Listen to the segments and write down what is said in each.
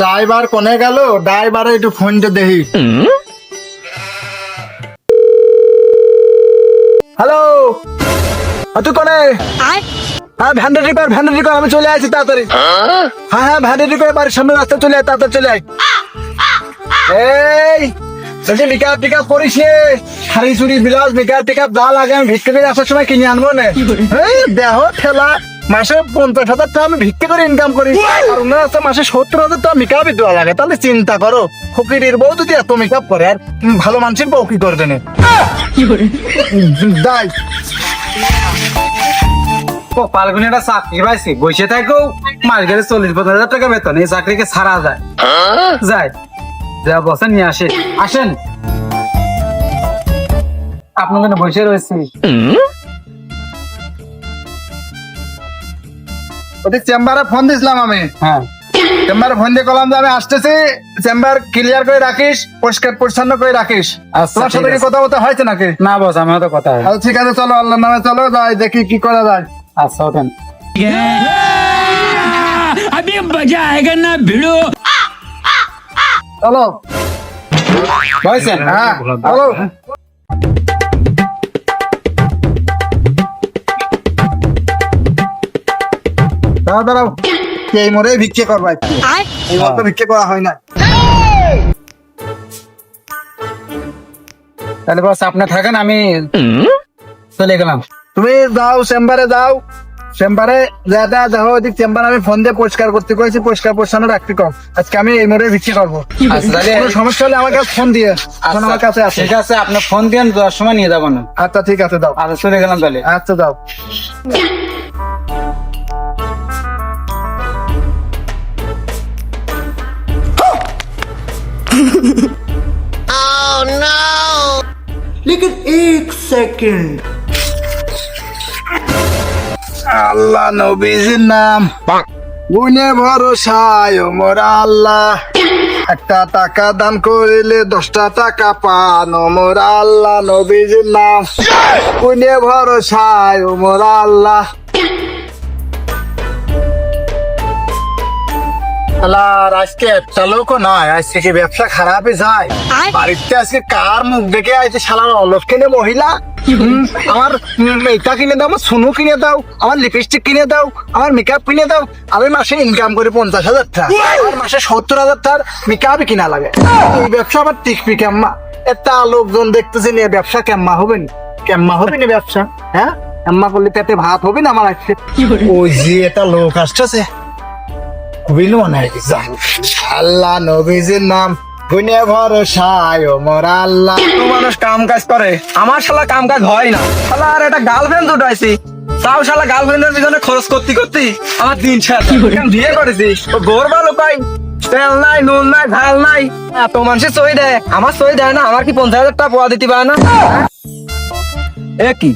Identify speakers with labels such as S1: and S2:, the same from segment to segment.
S1: Driver কোনে গেল? ড্রাইভারে একটু ফোনটা দেখি। হ্যালো? তুই কোনে? হ্যাঁ ভ্যান্ডার রিপেয়ার ভ্যান্ডার কর আমি চলে আসি তাড়াতাড়ি। হ্যাঁ? হ্যাঁ ভ্যান্ডার রিপেয়ার বাড়ির সামনে রাস্তা চলে আয় তাড়াতাড়ি চলে আয়। এই! বলছি মেকআপ টেকআপ করিস নে। শাড়ি চুড়ি ব্লাউজ মেকআপ টেকআপ যা লাগে আমি ভিক্ষে করে আসার সময় কিনে আনব না। দেহ ঠেলা মাসে পঞ্চাশ হাজার টাকা আমি ভিক্ষে করে ইনকাম করি। আর ওনার আছে মাসে সত্তর হাজার টাকা মেকআপই দেওয়া লাগে। তাহলে চিন্তা করো ফকিরের বউ যদি এত মেকআপ করে আর ভালো মানুষের বউ কি করবে না? দাই
S2: পালগুনি একটা চাকরি পাইছি। বসে থাকেও মাস গেলে চল্লিশ পঞ্চাশ হাজার টাকা বেতন এই চাকরিকে ছাড়া যায়। যায়। যা বসে নিয়ে আসে আসেন আপনার জন্য বসে রয়েছি
S1: ওদের চেম্বারে ফোন দিছিলাম আমি
S2: হ্যাঁ
S1: চেম্বারে ফোন দিয়ে কলাম যে আমি আসতেছি চেম্বার ক্লিয়ার করে রাখিস পরিষ্কার পরিচ্ছন্ন করে রাখিস
S2: আচ্ছা,
S1: তোমার সাথে
S2: ঠিক
S1: কি
S2: আছে।
S1: কথা বলতে হয়েছে নাকি
S2: না বস আমি হয়তো কথা হয়
S1: আচ্ছা ঠিক আছে চলো আল্লাহর নামে চলো যাই দেখি কি করা যায়
S2: আচ্ছা ওঠেন
S3: अभी मजा आएगा ना भिड़ो
S1: চলো
S2: বসেন
S1: হ্যাঁ চলো দাঁড়াও দাঁড়াও এই ভিক্ষে করবাই এই ভিক্ষে করা হয় না
S2: তাহলে বস আপনি থাকেন আমি চলে গেলাম
S1: তুমি যাও চেম্বারে যাও চেম্বারে যা দেখো ওদিক চেম্বার আমি ফোন দিয়ে পরিষ্কার করতে কয়েছি পরিষ্কার পরিচ্ছন্ন রাখতে কম আজকে আমি এই মোড়ে বিক্রি করব।
S2: আচ্ছা,
S1: সমস্যা হলে আমার কাছে ফোন দিয়ে আচ্ছা, আমার কাছে আছে।
S2: ঠিক আছে আপনার ফোন দিয়ে দশ সময় নিয়ে যাব না
S1: আচ্ছা ঠিক আছে দাও।
S2: আচ্ছা চলে গেলাম তাহলে।
S1: আচ্ছা দাও।
S4: Oh no! Look at
S1: আল্লাহ নবীজির নাম। গুনে ভরসায় মোর আল্লাহ। একটা টাকা দান করিলে দশটা টাকা পান মোর আল্লাহ নবীজির নাম। গুনে ভরসায় মোর আল্লাহ। আল্লাহর আজকে একটা লোকও নয় আজকে কি ব্যবসা খারাপই যায়? বাড়িতে আজকে কার মুখ দেখে আছে শালার অলস কিনে মহিলা? আমার এটা কিনে দাও আমার সোনু কিনে দাও আমার লিপস্টিক কিনে দাও আমার মেকআপ কিনে দাও। আমি মাসে ইনকাম করি পঞ্চাশ হাজার টাকা। আমার মাসে সত্তর হাজার টাকার মেকআপই কিনা লাগে। এই ব্যবসা আবার টিকবি কেম্মা। একটা লোকজন দেখতেছি নিয়ে ব্যবসা কেম্মা হবে না? কেম্মা হবে না ব্যবসা? হ্যাঁ? কেম্মা করলে পেটে ভাত হবে না আমার আজকে? ওই যে এটা লোক আসতেছে। বিলু কি জানি। আল্লাহ নবীজির নাম গুনে ভরসায় ও আল্লাহ।
S5: মানুষ কাম কাজ করে। আমার শালা কাম কাজ হয় না। শালা আর একটা গার্লফ্রেন্ড উঠাইছি তাও শালা গার্লফ্রেন্ডের পিছনে খরচ করতে করতে আমার দিন শেষ। এখন বিয়ে করেছি? গোর ভালো কই তেল নাই নুন নাই নাই। এত মানুষের সই দেয়। আমার সই দেয় না আমার কি পঞ্চাশ হাজার টাকা পোয়া দিতে পারে না? এ কি?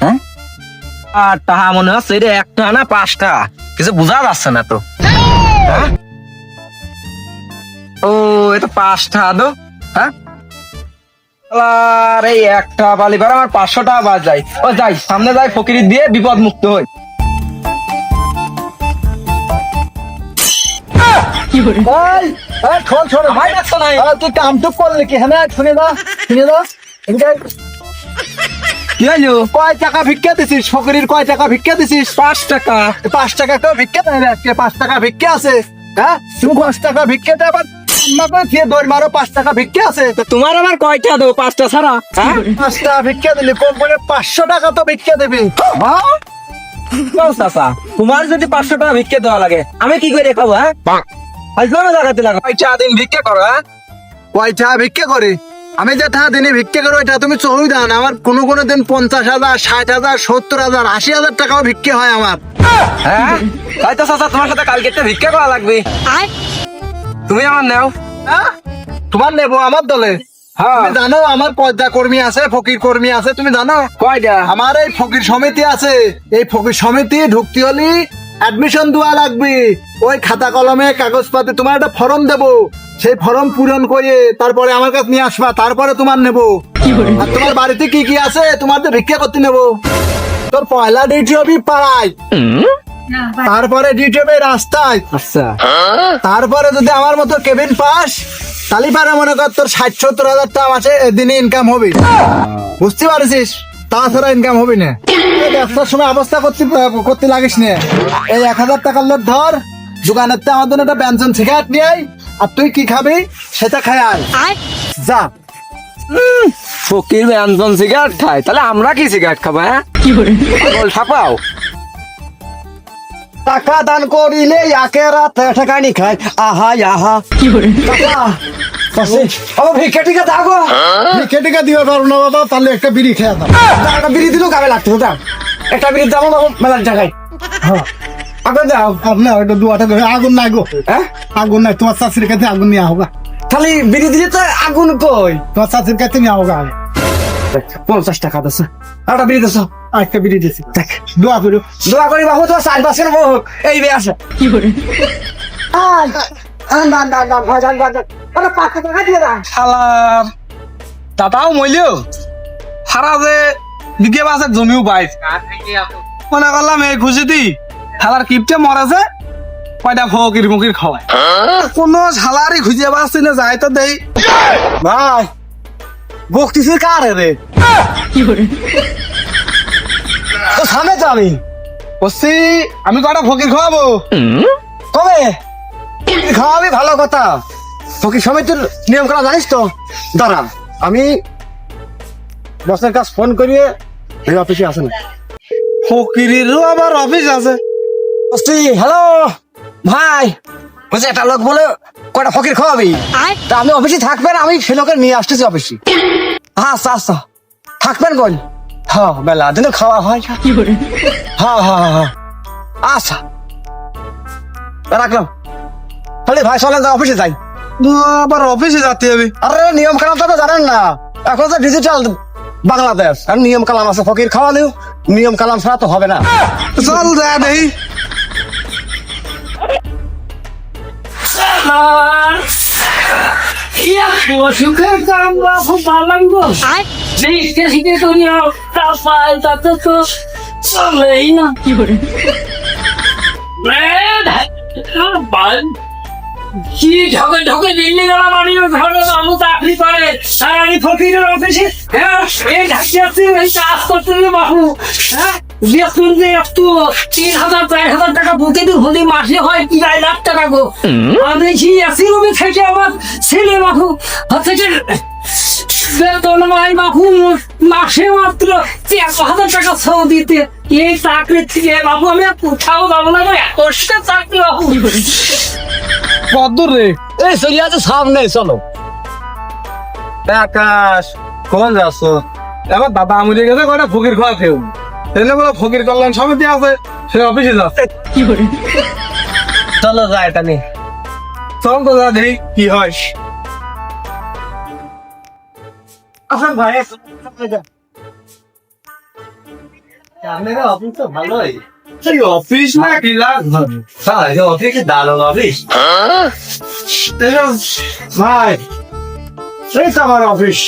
S5: হ্যাঁ? আর টাহা মনে হচ্ছে এটা একটা না পাঁচটা। কিছু বোঝা যাচ্ছে না তো। ও এটা পাঁচটা দো হ্যাঁ? আর একটা বালি বার আমার পাঁচশো টাকা বাদ যাই। ও যাই সামনে যাই ফকিরি দিয়ে বিপদ মুক্ত হই।
S1: এই, শোন, শোন,
S5: আমায় ডাকছো নাই?
S1: তুই কামটুক করলি কি? হ্যাঁ শুনে দাও শুনে দাও।
S5: কি হলো
S1: কয় টাকা ভিক্ষা দিছিস? ফকরির কয় টাকা ভিক্ষা দিছিস?
S5: পাঁচ টাকা।
S1: পাঁচ টাকা কেউ ভিক্ষা দেয় না আজকে পাঁচ টাকা ভিক্ষা আছে। হ্যাঁ? তুমি পাঁচ টাকা ভিক্ষা দেয় আবার মারো পাঁচ টাকা ভিক্ষা আছে।
S5: তো তোমার আবার কয়টা দেবো পাঁচটা ছাড়া? হ্যাঁ?
S1: পাঁচ টাকা ভিক্ষা দিলে কম করে পাঁচশো টাকা তো ভিক্ষা দেবে? হ্যাঁ?
S5: কও চাচা, তোমার যদি পাঁচশো টাকা ভিক্ষা দেওয়া লাগে আমি কি করে খাব হ্যাঁ? ফাইজলামে লাগাতে লাগো কয়টা দিন ভিক্ষা করো হ্যাঁ?
S1: কয় ভিক্ষা করে? আমি যে টাকা দিনে ভিক্ষা করো এটা তুমি চই দান আমার কোনো কোনো দিন পঞ্চাশ হাজার ষাট হাজার সত্তর হাজার আশি হাজার টাকাও ভিক্ষা হয় আমার।
S5: হ্যাঁ? তাই তো চাচা তোমার সাথে কালকে একটা ভিক্ষা করা লাগবে। তুমি আমার নেও।
S1: হ্যাঁ? তোমার নেব আমার দলে।
S5: হ্যাঁ।
S1: তুমি জানো আমার কয়টা কর্মী আছে ফকির কর্মী আছে তুমি জানো?
S5: কয়টা?
S1: আমার এই ফকির সমিতি আছে। এই ফকির সমিতি ঢুকতে হলে অ্যাডমিশন দেওয়া লাগবে। ওই খাতা কলমে কাগজপাতি তোমার একটা ফর্ম দেব। সেই ফর্ম পূরণ করে তারপরে আমার কাছে নিয়ে আসবা তারপরে তোমার নেব। আর তোমার বাড়িতে কি কি আছে তোমার তো ভিক্ষা করতে নেব। তোর পয়লা ডিউটি হবি পাড়ায় তারপরে ডিউটি রাস্তায়।
S2: আচ্ছা।
S1: তারপরে যদি আমার মতো কেবিন পাস তাহলে পারে মনে কর তোর ষাট সত্তর হাজার টাকা মাসে দিনে ইনকাম হবে। বুঝতে পারছিস? তাছাড়া ইনকাম হবে না। ব্যবসার সময় অবস্থা করতে করতে লাগিস না। এই এক হাজার টাকার লোক ধর দোকানের তে আমার জন্য একটা ব্যঞ্জন সিগারেট নিয়ে আয় আর তুই কি খাবি সেটা খাই আয়। যা।
S5: ফকির ব্যঞ্জন সিগারেট খায় তাহলে আমরা কি সিগারেট খাব হ্যাঁ? পাগল ছাপাও।
S1: টাকা দান করিলে একে রাত ঠেকানি খায়। আহা। আহা
S5: ও ভিক্ষা
S1: দিতে পারব না বাবা তাহলে একটা বিড়ি খেয়ে দাও।
S5: একটা বিড়ি দিলেও কামে লাগতো দাও। একটা বিড়ির দাম মেলার টাকায় আগে দাও।
S1: আপনার ওইটা দুয়াটা আগুন নাই গো।
S5: হ্যাঁ?
S1: আগুন নাই তোমার চাষির কাছে আগুন নিয়ে হোগা
S5: খালি বিড়ি দিলে তো আগুন কই?
S1: তোমার চাষির কাছে নিয়ে হোগা
S5: পঞ্চাশ টাকা দাও একটা বিড়ি দাও
S1: একটা বিড়ি দিয়েছি দেখ। দোয়া করো।
S5: দোয়া করি বাবু তো চার পাঁচের মুখ এই বে আসে। শালার দাদাও মইলেও। সারা যে দিকে বাসে জমিও পাইছে মনে করলাম এই খুশিতি শালার কিপটে মরেছে কয়টা ফকির মুকির খাওয়ায়। কোনো শালারই খুঁজে পাচ্ছি না যাই তো দেই।
S1: ভাই বকতিস কার রে? তো সামনে তো আমি।
S5: বসছি আমি কয়টা ফকির খাওয়াবো?
S1: কবে? খাওয়াবি ভালো কথা। ফকির সমিতির নিয়ম করা জানিস তো? দাঁড়া আমি বসের কাছে ফোন করিয়ে এই অফিসে আসে না।
S5: ফকিরেরও আবার অফিস আছে।
S1: হ্যালো ভাই বলছে একটা লোক বলে কয়টা ফকির খাওয়াবি? তা আমি অফিসে থাকবেন আমি সে লোকের নিয়ে আসতেছি অফিসে আচ্ছা আচ্ছা। থাকবেন বল হ্যাঁ বেলা দিনে খাওয়া হয়। হ্যাঁ হ্যাঁ হ্যাঁ হ্যাঁ আচ্ছা। রাখলাম। তাহলে ভাই চলেন তো অফিসে যাই।
S5: আবার অফিসে যেতে হবে।
S1: আরে নিয়ম কালাম তো জানেন না। এখন তো ডিজিটাল বাংলাদেশ। আর নিয়ম কালাম আছে ফকির খাওয়ালেও। নিয়ম কালাম ছাড়া তো হবে না।
S5: চল যা দেখি।
S3: অসুখের কাম খুব ভালো লাগল দেখতে শিখে তো পায় তাতে তো চলেই না। কি করে কি ঢকে ঢকে দিল্লি গেলাম আমি ধরো আমু চাকরি করে? আর আমি ফকিরের অফিসে হ্যাঁ এই ঢাকি আসছি এই কাজ করতে বাবু হ্যাঁ বেতন যে একটু তিন হাজার চার হাজার টাকা প্রতিদিন হলে মাসে হয় কি আড়াই লাখ টাকা গো? আমি সেই এসি রুমে থেকে আমার ছেলে বাবু হচ্ছে যে বেতন মাই বাবু মাসে মাত্র চার হাজার টাকা ছৌ দিতে। এই চাকরি থেকে বাবু আমি কোথাও যাব না এতটা চাকরি বাবু
S5: কদ্দূর রে।
S1: এই চলি আছে সামনে চলো।
S5: আকাশ কোন যাচ্ছ? এবার দাদা আমুলি গেছে কয়টা ফকির খাওয়া খেউ এনে বলে ফকির কল্যাণ সমিতি আছে সে অফিসে যাচ্ছে।
S1: চলো যাই টানি
S5: চল তো যা দেখি কি হয়।
S1: আসেন ভাই আপনারা অফিস তো ভালোই।
S5: এই অফিস না কি লাগ
S1: অফিস দারুণ অফিস ভাই এই তো। আমার অফিস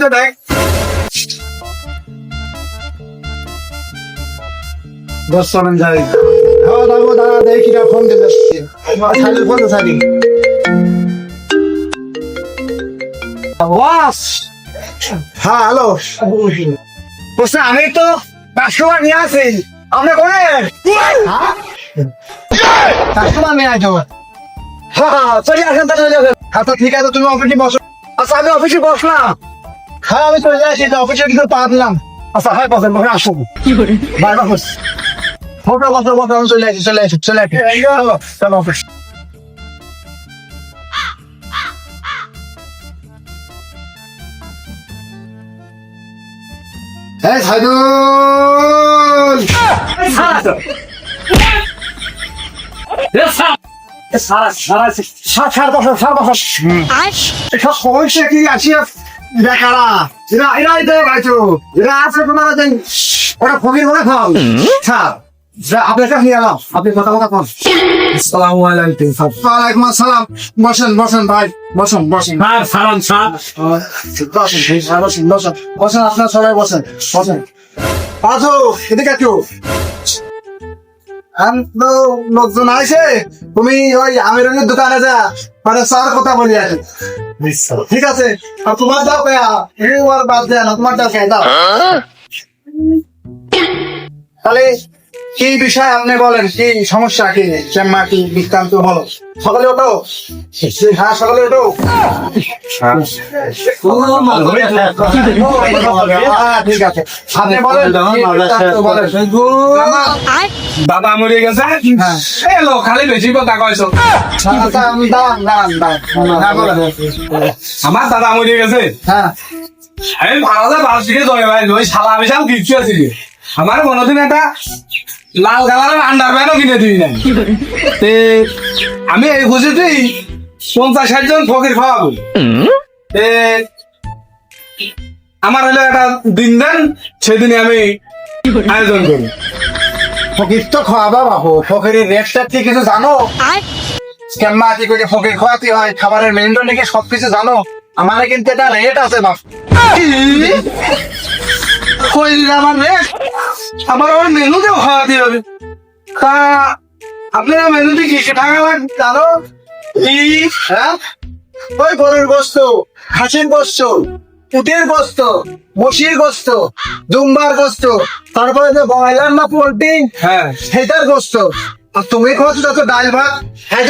S1: তো দশ যাই। হ্যাঁ দাঁড়া দেখি না ফোন সাইলের ফোন সাইলি ওয়াস হ্যাঁ হ্যালো। বলছে আমি তো কাস্টমার নিয়ে আসি আপনি কোনে কাস্টমার নিয়ে আসো হ্যাঁ চলে আসেন তাহলে চলে আসেন আচ্ছা ঠিক আছে তুমি অফিসে বসো। আচ্ছা আমি অফিসে বসলাম। হ্যাঁ আমি চলে আসি অফিসে কিছু পারলাম আচ্ছা হ্যাঁ বসেন বসে আসুন। By boss. ফটো বসো বসো আমি চলে আসি চলে আসি চলে আসি। চলো অফিস এই সাইদুল! সার সার বছর সার বছর। সব সমস্যা কি আছে বেকারা? এরা এরাই তো এরা আছে তোমার ওরা ফকির বলে খাও আপনার কাছে নিয়ে এলাম আপনি কথা কথা কন
S5: আসসালামু আলাইকুম
S1: ওয়ালাইকুম আসসালাম। বসেন বসেন ভাই বসেন বসেন।
S3: স্যার সালাম স্যার।
S1: বসেন বসেন বসেন। বসেন আপনার সবাই বসেন বসেন। আজো এদিকে কেউ তো লোকজন আইছে তুমি ওই আমিরের দোকানে যা মানে স্যার কথা বলি আছে ঠিক আছে আর তোমার দাও আর বাদ দেয় না তোমার দাও কে দাও। তাহলে কি বিষয় আপনি বলেন? কি সমস্যা? কি চেম্মা কি বৃত্তান্ত বলো সকালে ওঠো। হ্যাঁ সকালে ওঠো। হ্যাঁ, ঠিক আছে। আপনি বলেন।
S5: দাদা মরে গেছে।
S1: হ্যাঁ।
S5: এই খালি বেশি কথা কয়ছো
S1: আচ্ছা। হ্যাঁ।
S5: আমার দাদা মরে গেছে।
S1: হ্যাঁ।
S5: আমি ভাড়া বাস দিকে ধরে ভাই। ওই শালা বিশাল কিচ্ছু আছে আমার কোনোদিন একটা লাল কালারের আন্ডার প্যান্টও কিনে দিই নাই। তে আমি এই খুঁজে তুই পঞ্চাশ ষাট জন ফকির খাওয়াবো। তে আমার হলো একটা দিন দেন সেদিনে আমি আয়োজন করি।
S1: ফকির তো খাওয়াবা বাবু ফকিরের রেটটা কি কিছু জানো? কেমন কি করে ফকির খাওয়াতে হয় খাবারের মেনুটা নাকি সবকিছু জানো? আমার কিন্তু এটা রেট আছে বাপ।
S5: কই আমার রেট আমার আবার মেনু দেও খাওয়াতে হবে। তা আপনারা মেনুতে কি কি টাকা লাগ জানো
S1: হ্যাঁ? ওই গরুর গোস্ত হাসির গোস্ত উটের গোস্ত মসির গোস্ত দুম্বার গোস্ত তারপরে যে ব্রয়লার না পোল্ট্রি
S5: হ্যাঁ।
S1: সেটার গোস্ত। আর তুমি খাচ্ছ যত ডাল ভাত। হ্যাঁ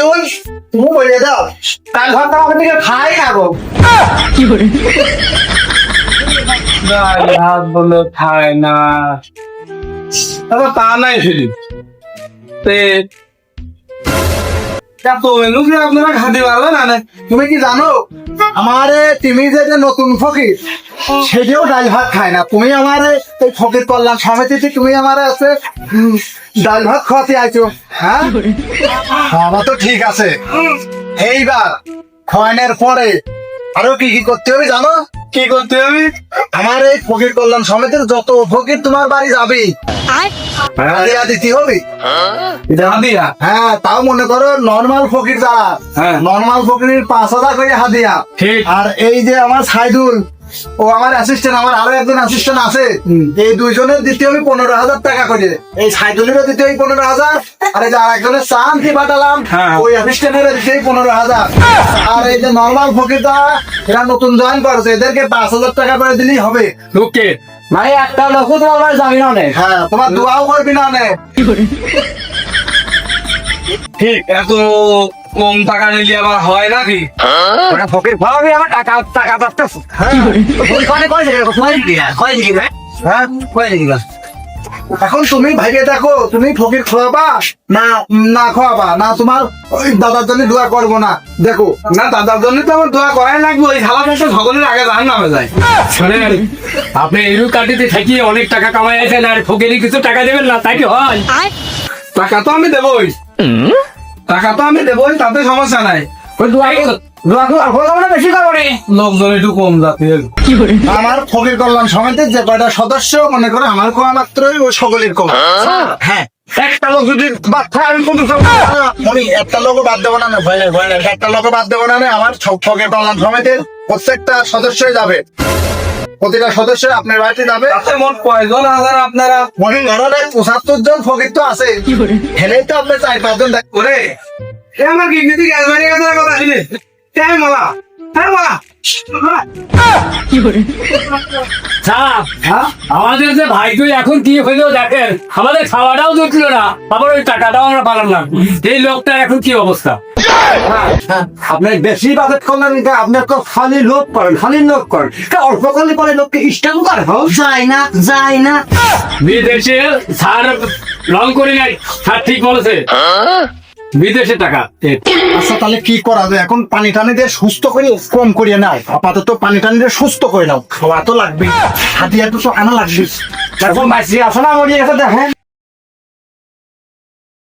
S1: তুমি বলে দাও ডাল ভাত তো আমাদের দিকে খাই না গো।
S5: ডাল ভাত বলে খায় না। আপনারা না
S1: তুমি কি জানো? তুমি যে নতুন ফকির ডাল ভাত খায় না। তুমি আমারে এই ফকির কল্যাণ সমিতিতে তুমি আমারে আছে, ডাল ভাত খাওয়াতে আইছো হ্যাঁ? আমার তো ঠিক আছে। এইবার খয়নের পরে আরও কি কি করতে হবে জানো?
S5: কি করতে হবে?
S1: আমার এই ফকির কল্যাণ সমিতির যত ফকির তোমার বাড়ি যাবে হাদিয়া দিতে হবে।
S5: হাদিয়া
S1: হ্যাঁ তাও মনে করো নর্মাল ফকির যারা।
S5: হ্যাঁ।
S1: নর্মাল ফকির পাঁচ হাজার করে হাদিয়া।
S5: ঠিক।
S1: আর এই যে আমার সাইদুল ও আমার অ্যাসিস্ট্যান্ট আমার আরও একজন অ্যাসিস্ট্যান্ট আছে। এই দুইজনের দিতে হবে পনেরো হাজার টাকা করে। এই সাইদুলেরও দিতে হবে পনেরো হাজার। আর এই যে আরেকজনের শান্তি পাঠালাম
S5: হ্যাঁ।
S1: ওই অ্যাসিস্ট্যান্টের দিতে হবে পনেরো হাজার। আর এই যে নর্মাল ফকিরটা এরা নতুন জয়েন করেছে এদেরকে পাঁচ হাজার টাকা করে দিলেই হবে।
S5: ওকে।
S3: ভাই একটা লোক তোমার বাড়ি যাবি না অনেক
S1: হ্যাঁ তোমার দোয়াও করবি না অনেক
S5: ঠিক এত কম টাকা নিলে আবার হয় নাকি?
S3: ফকির ভাবি আমার টাকা টাকা পাচ্ছে।
S1: হ্যাঁ। হ্যাঁ? এখন তুমি ভাইবে দেখো তুমি ফকির খাওয়াবা না না খাওয়াবা না তোমার ওই দাদার জন্য দোয়া করব না। দেখো
S5: না দাদার জন্য তো আমার দোয়া করাই লাগবে ওই শালা একটা সকলের আগে জাহান নামে যায়।
S3: শোনেন আপনি এরু কাটিতে থাকি অনেক টাকা কামাই আছেন আর ফকিরি কিছু টাকা দেবেন না তাই কি হয়?
S5: টাকা তো আমি দেবই। টাকা তো আমি দেবই তাতে সমস্যা নাই।
S3: ওই দোয়া দোয়া করে বেশি করে
S5: লোকজন একটু কম জাতীয়
S1: আমার ফকির কল্যাণ সমিতির যে কয়টা সদস্য মনে করো আমার কোয়া মাত্রই ওই সকলের কম হ্যাঁ। একটা লোক যদি আমি একটা লোকও বাদ দেবো না না ভয় নেই, ভয় নেই। একটা লোকও বাদ দেবো না না, আমার ছ- ফকির কল্যাণ সমিতির প্রত্যেকটা সদস্যই যাবে। প্রতিটা সদস্য আপনার বাড়িতে যাবে।
S5: তাতে মোট কয়জন হাজার আপনারা?
S1: মনে ধরেন পঁচাত্তর জন ফকির তো আছে। হেলেই তো আপনার চার পাঁচজন দেখ
S5: ওরে এ আমার কিডনিতে গ্যাস বেরিয়ে গেছে কথা শুনে তাই মালা হ্যাঁ?
S3: আমাদের যে ভাই তুই এখন কি হইল দেখেন আমাদের খাওয়াটাও জুটলো না আবার ওই টাকাটাও আমরা পালাম না। এই লোকটার এখন কি অবস্থা?
S6: আপনি বেশি বাজেট করলেন আপনার তো খালি লোক করেন খালি লোক করেন। অল্প খালি পরে লোককে ইস্টাম করে হোক যায় না যায় না।
S3: বিদেশে সার রং করি নাই সার ঠিক বলেছে। বিদেশে টাকা
S1: আচ্ছা তাহলে কি করা যায়? এখন পানি টানি দিয়ে সুস্থ করে কম করিয়ে নাও আপাতত পানি টানি দিয়ে সুস্থ করে নাও। খাওয়া তো লাগবে হাতিয়া তো আনা লাগবে
S6: এখন মাসি মরিয়ে গেছে দেখেন।